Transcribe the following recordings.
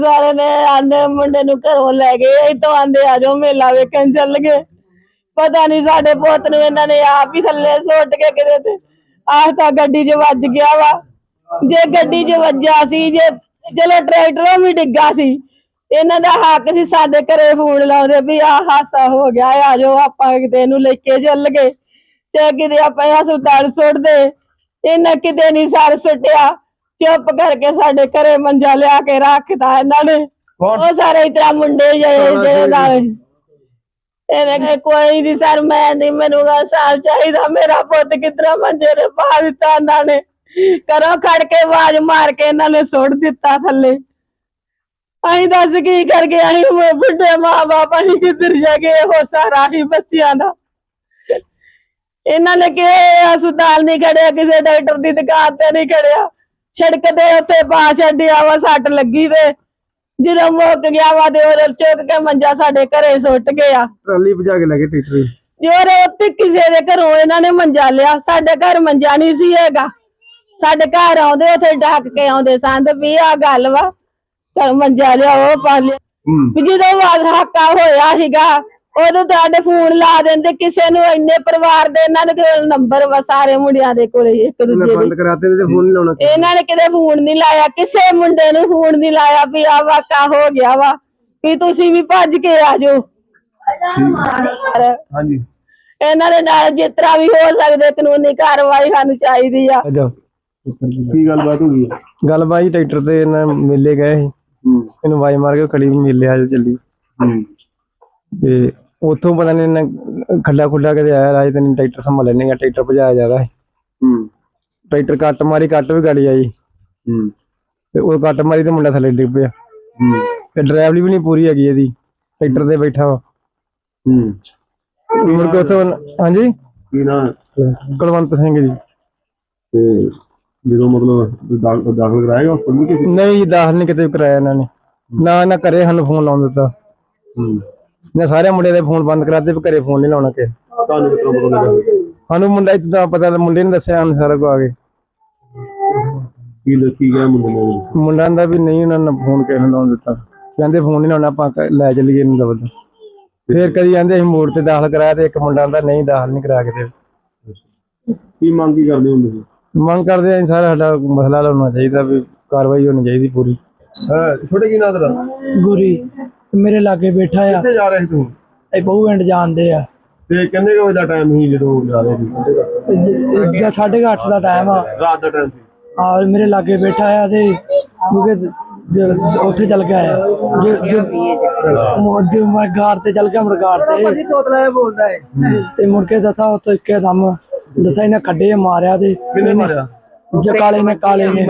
ਸਾਰੇ ਨੇ ਆਂਦੇ ਮੁੰਡੇ ਨੂੰ ਘਰੋਂ ਲੈ ਗਏ ਇਤੋਂ ਆਂਦੇ ਆ ਜਾਓ ਮੇਲਾ ਵੇਖਣ ਚੱਲ ਗਏ। ਪਤਾ ਨਹੀਂ ਸਾਡੇ ਪੁੱਤ ਨੂੰ ਇਹਨਾਂ ਨੇ ਆਪ ਹੀ ਥੱਲੇ ਸੁੱਟ ਕੇ ਕਿਤੇ ਤੇ ਆਹ ਤਾਂ ਗੱਡੀ 'ਚ ਵੱਜ ਗਿਆ ਵਾ। ਜੇ ਗੱਡੀ 'ਚ ਵੱਜਾ ਸੀ, ਜੇ ਚਲੋ ਟਰੈਕਟਰੋਂ ਵੀ ਡਿੱਗਾ ਸੀ, ਇਹਨਾਂ ਦਾ ਹੱਕ ਸੀ ਸਾਡੇ ਘਰੇ ਫੋਨ ਲਾਉਂਦੇ ਵੀ ਆਹ ਹਾਸਾ ਹੋ ਗਿਆ, ਆ ਜਾਓ ਆਪਾਂ ਕਿਤੇ ਇਹਨੂੰ ਲੈ ਕੇ ਚੱਲ ਗਏ। ਤੇ ਕਿਤੇ ਆਪਾਂ ਹਸਪਤਾਲ ਸੁੱਟਦੇ, ਇਹਨਾਂ ਕਿਤੇ ਨਹੀਂ ਸਰ ਸੁੱਟਿਆ। ਚੁੱਪ ਕਰਕੇ ਸਾਡੇ ਘਰੇ ਮੰਜਾ ਲਿਆ ਕੇ ਰੱਖਤਾ ਇਹਨਾਂ ਨੇ। ਕੌਣ? ਉਹ ਸਾਰੇ ਇਤਰਾ ਮੁੰਡੇ ਜਿਹੜੇ ਜਿਹੜੇ ਨਾਲ। ਇਹਨੇ ਕਿਹਾ, ਕੋਈ ਨਹੀਂ ਸਰ ਮੈਂ ਨਹੀਂ ਮੈਨੂੰ ਗਾ ਸਾਲ ਚਾਹੀਦਾ ਮੇਰਾ ਪੁੱਤ ਕਿਤਰਾ ਮੰਜੇ ਨੇ ਪਾ ਦਿੱਤਾ ਇਹਨਾਂ ਨੇ। ਕਰੋ ਖੜ ਕੇ ਆਵਾਜ਼ ਮਾਰ ਕੇ ਇਹਨਾਂ ਨੇ ਸੁੱਟ ਦਿੱਤਾ ਥੱਲੇ। ਅਸੀਂ ਦੱਸ ਕੀ ਕਰ ਗਏ ਅਸੀਂ ਉਹ ਬੁੱਢੇ ਮਾਂ ਬਾਪ ਅਸੀਂ ਕਿੱਧਰ ਜਾ ਗਏ ਉਹ ਸਾਰਾ ਹੀ ਬੱਚਿਆਂ ਦਾ। ਇਹਨਾਂ ਨੇ ਕਿ ਹਸਪਤਾਲ ਨਹੀਂ ਖੜਿਆ ਕਿਸੇ ਡਾਕਟਰ ਦੀ ਦੁਕਾਨ ਤੇ ਨਹੀਂ ਖੜਿਆ। ਸੜਕ ਤੇ ਉੱਥੇ ਪਾ ਛੱਡਿਆ ਵਾ ਸੱਟ ਲੱਗੀ ਤੇ ਜਦੋਂ ਮੁੱਕ ਗਿਆ ਵਾ ਤੇ ਉਹ ਚੁੱਕ ਕੇ ਮੰਜਾ ਸਾਡੇ ਘਰੇ ਸੁੱਟ ਗਿਆ। ਟਰਾਲੀ ਭਜਾ ਕੇ ਲੈ ਗਏ ਟਰੈਕਟਰ ਜੋਰੇ ਉੱਤੇ ਕਿਸੇ ਦੇ ਘਰੋਂ ਇਹਨਾਂ ਨੇ ਮੰਜਾ ਲਿਆ। ਸਾਡੇ ਘਰ ਮੰਜਾ ਨਹੀਂ ਸੀ ਹੈਗਾ। ਸਾਡੇ ਘਰ ਆਉਂਦੇ ਉੱਥੇ ਡੱਕ ਕੇ ਆਉਂਦੇ ਸੰਦ ਵੀ ਆ ਗੱਲ ਵਾ। ਮੰਜਾ ਲਿਆ ਉਹ ਪਾ ਲਿਆ। ਵੀ ਜਦੋਂ ਵਾਦ ਹਾਕਾ ਹੋਇਆ ਸੀਗਾ ਉਦੋਂ ਤੁਹਾਡੇ ਫੋਨ ਲਾ ਦਿੰਦੇ ਕਿਸੇ ਨੂੰ ਇੰਨੇ ਪਰਿਵਾਰ ਦੇ ਇਹਨਾਂ ਦੇ ਕੋਲ ਨੰਬਰ ਵਾ ਸਾਰੇ ਮੁੰਡਿਆਂ ਦੇ ਕੋਲੇ ਇੱਕ ਦੂਜੇ ਬੰਦ ਦੇ। ਕਰਾਤੇ ਤੇ ਫੋਨ ਨਹੀਂ ਲਾਉਣਾ ਇਹਨਾਂ ਨੇ ਕਿਤੇ ਫੋਨ ਨਹੀਂ ਲਾਇਆ ਕਿਸੇ ਮੁੰਡੇ ਨੂੰ ਫੋਨ ਨਹੀਂ ਲਾਇਆ ਵੀ ਆ ਵਾਕਾ ਹੋ ਗਿਆ ਵਾ ਵੀ ਤੁਸੀਂ ਵੀ ਭੱਜ ਕੇ ਆ ਜਾਓ। ਹਾਂਜੀ। ਇਹਨਾਂ ਦੇ ਨਾਲ ਜਿਸ ਤਰ੍ਹਾਂ ਵੀ ਹੋ ਸਕਦੇ ਕਾਨੂੰਨੀ ਕਾਰਵਾਈ ਸਾਨੂੰ ਚਾਹੀਦੀ ਆ। ਕੀ ਗੱਲਬਾਤ ਹੋ ਗਈ? ਹੈ ਗੱਲ ਬਾਈ ਟਰੈਕਟਰ ਤੇ ਇਹਨਾਂ ਮੇਲੇ ਗਏ ਸੀ। ਇਹਨੂੰ ਵਾਈ ਮਾਰ ਕੇ ਖੜੀ ਮੇਲੇ ਆ ਚੱਲੀ। ਹੂੰ। ਤੇ ਉੱਥੋਂ ਪਤਾ ਨਹੀਂ ਇਹਨਾਂ ਖੱਡਾ ਖੁੱਡਾ ਕਿਤੇ ਆਇਆ ਰਾਜ ਤੇ ਟਰੈਕਟਰ ਸੰਭਾਲ ਲੈਣੇ ਆ ਟਰੈਕਟਰ ਭਜਾਇਆ ਜਾ ਸੀ ਹੂੰ। ਟਰੈਕਟਰ ਕੱਟ ਮਾਰੀ ਕੱਟ ਵੀ ਗਾੜੀ ਆਈ। ਹੂੰ। ਤੇ ਉਹ ਕੱਟ ਮਾਰੀ ਤੇ ਮੁੰਡਾ ਥੱਲੇ ਡਿੱਗ ਪਿਆ। ਹੂੰ। ਤੇ ਡਰਾਈਵਰੀ ਵੀ ਨਹੀਂ ਪੂਰੀ ਹੈਗੀ ਇਹਦੀ ਟਰੈਕਟਰ ਤੇ ਬੈਠਾ ਵਾ। ਹੂੰ। ਮੁੜ ਕੇ ਉੱਥੋਂ ਹਾਂਜੀ? ਕੀ ਨਾ ਕੁਲਵੰਤ ਸਿੰਘ ਜੀ। ਤੇ ਜਦੋਂ ਮਤਲਬ ਦਾਖਲ ਕਰਾਏਗਾ ਹਸਪਤਾਲ ਨਹੀਂ ਜੀ, ਦਾਖਲ ਨਹੀਂ ਕਿਤੇ ਕਰਾਇਆ ਇਹਨਾਂ ਨੇ। ਨਾ ਨਾ ਘਰੇ ਸਾਨੂੰ ਫੋਨ ਲਾਉਣ ਦਿੱਤਾ। ਹੂੰ। ਨਾ ਸਾਰੇ ਮੁੰਡੇ ਦੇ ਫੋਨ ਬੰਦ ਕਰਾਤੇ ਵੀ ਘਰੇ ਫੋਨ ਨਹੀਂ ਲਾਉਣਾ ਕਿ ਤੁਹਾਨੂੰ ਕਿਤਨਾ ਪਤਾ ਲੱਗਾ? ਸਾਨੂੰ ਮੁੰਡਾ ਇੱਥੇ ਦਾ ਪਤਾ ਮੁੰਡੇ ਨੇ ਦੱਸਿਆ ਸਾਨੂੰ ਸਾਰਾ ਕੁਝ ਆ ਕੇ। ਕੀ ਲ- ਕੀ ਗਿਆ ਮੁੰਡੇ ਨੇ? ਮੁੰਡਾ ਦਾ ਵੀ ਨਹੀਂ ਉਹਨਾਂ ਨੇ ਫੋਨ ਕਿਸੇ ਨੂੰ ਲਾਉਣ ਦਿੱਤਾ। ਕਹਿੰਦੇ ਫੋਨ ਨਹੀਂ ਲਾਉਣਾ ਆਪਾਂ ਕ- ਲੈ ਚੱਲੀਏ ਇਹਨੂੰ ਦਬਦ ਫੇਰ ਕਦੀ ਕਹਿੰਦੇ ਅਸੀਂ ਮੋੜ ਤੇ ਦਾਖਲ ਕਰਾਇਆ ਤੇ ਇੱਕ ਮੁੰਡਾ ਦਾ ਨਹੀਂ ਦਾਖਲ ਨਹੀਂ ਕਰਾ ਕੇ ਤੇ ਕੀ ਮੰਗ ਕੀ ਕਰਦੇ ਹੁੰਦੇ ਸੀ ਮੰਗ ਕਰਦੇ ਆਂ ਸਾਰਾ ਸਾਡਾ ਮਸਲਾ ਲਾਉਣਾ ਚਾਹੀਦਾ ਵੀ ਕਾਰਵਾਈ ਹੋਣੀ ਚਾਹੀਦੀ ਪੂਰੀ। ਹਾਂ ਛੋਟੇ ਕੀ ਨਾਂ ਤੇਰਾ? ਗੁਰੀ। ਮੇਰੇ ਲਾਗੇ ਬੈਠਾ ਆ। ਕਿੱਥੇ ਜਾ ਰਹੇ ਤੂੰ? ਇਹ ਬਹੁ ਪਿੰਡ ਜਾਂਦੇ ਆ। ਤੇ ਕਿੰਨੇ ਕੁ ਵਜੇ ਦਾ ਟਾਈਮ ਸੀ ਜਦੋਂ ਜਾ ਰਹੇ ਸੀ? ਜਾਂ ਸਾਢੇ ਕੁ ਅੱਠ ਦਾ ਟਾਈਮ ਆ। ਰਾਤ ਦਾ ਟਾਈਮ ਸੀ। ਆ ਮੇਰੇ ਲਾਗੇ ਬੈਠਾ ਆ ਤੇ ਮੁਕੇ ਉੱਥੇ ਚੱਲ ਗਿਆ ਆ। ਜੋ ਮੈਂ ਗਾਰ ਤੇ ਚੱਲ ਗਿਆ ਮੁੜ ਗਾਰ ਤੇ। ਤੋਤਲਾ ਬੋਲਦਾ ਹੈ ਤੇ ਮੁੜ ਕੇ ਦੱਸਾ ਉੱਥੇ ਇੱਕੇ ਦਮ ਦੱਸਾ ਇਹਨੇ ਖੱਡੇ ਮਾਰਿਆ ਤੇ ਕਿੰਨੇ ਮਾਰਿਆ? ਜੇ ਕਾਲੇ ਨੇ ਕਾਲੇ ਨੇ।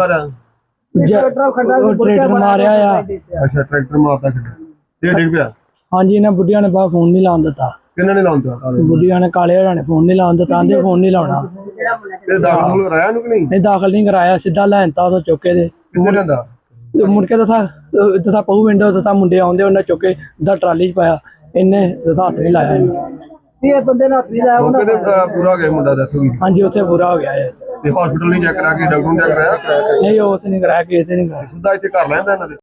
ਟਰੈਕਟਰ ਮਾਰਿਆ ਆ। ਅੱਛਾ ਟਰੈਕਟਰ ਮਾਰਦਾ ਕਿੱਥੇ ਇਹ ਡਿੱਗ ਪਿਆ? ਹਾਂਜੀ ਇਹਨਾਂ ਬੁੱਢੀਆਂ ਨੇ ਬਾ ਫੋਨ ਨਹੀਂ ਲਾਉਣ ਦਿੱਤਾ। ਕਿੰਨਾਂ ਨੇ ਲਾਉਂਦਾ ਬੁੱਢੀਆਂ ਨੇ ਕਾਲੇ ਹੋਰਾਂ ਨੇ ਫੋਨ ਨਹੀਂ ਲਾਉਣ ਦਿੱਤਾ ਆਂਦੇ ਫੋਨ ਨਹੀਂ ਲਾਉਣਾ। ਤੇ ਦਾਖਲ ਕਰਾਇਆ ਨੂੰ ਕਿ ਨਹੀਂ? ਨਹੀਂ ਦਾਖਲ ਨਹੀਂ ਕਰਾਇਆ ਸਿੱਧਾ ਲੈਣ ਤਾ ਉਹ ਚੁੱਕੇ ਦੇ। ਕਿੱਥੇ ਤੇ ਮੁੜ ਕੇ ਤਥਾ ਤਥਾ ਪਹੂ ਵਿੰਡੋ ਤਥਾ ਮੁੰਡੇ ਆਉਂਦੇ ਉਹਨਾਂ ਚੁੱਕ ਦਾ ਟਰਾਲੀ 'ਚ ਪਾਇਆ। ਇਹਨੇ ਤਥਾ ਹੱਥ ਨਹੀਂ ਲਾਇਆ ਇਹਨੂੰ। ਇਹ ਬੰਦੇ ਨਾਲ ਹੱਥ ਨਹੀਂ ਲਾਇਆ ਤੇ ਅ, ਪੂਰਾ ਹੋ ਗਿਆ ਮੁੰਡਾ ਦੱਸੋ ਵੀ ਹਾਂਜੀ ਉੱਥੇ ਬੁਰਾ ਹੋ ਗਿਆ ਹੈ ਤੇ ਹਸਪੀਟਲ ਨਹੀਂ ਚੈੱਕ ਕਰਾ ਕੇ ਡਾਕਟਰ ਨੂੰ ਚੈੱਕ ਕਰਾਇਆ? ਨਹੀਂ ਉਹ ਉੱਥੇ ਨਹੀਂ ਕਰਾਇਆ ਕਿਸੇ ਨੇ ਨਹੀਂ ਕਰਾਇਆ। ਸਿੱਧਾ ਇੱਥੇ ਕਰ ਲੈਂਦਾ ਇਹਨਾਂ ਦੇ।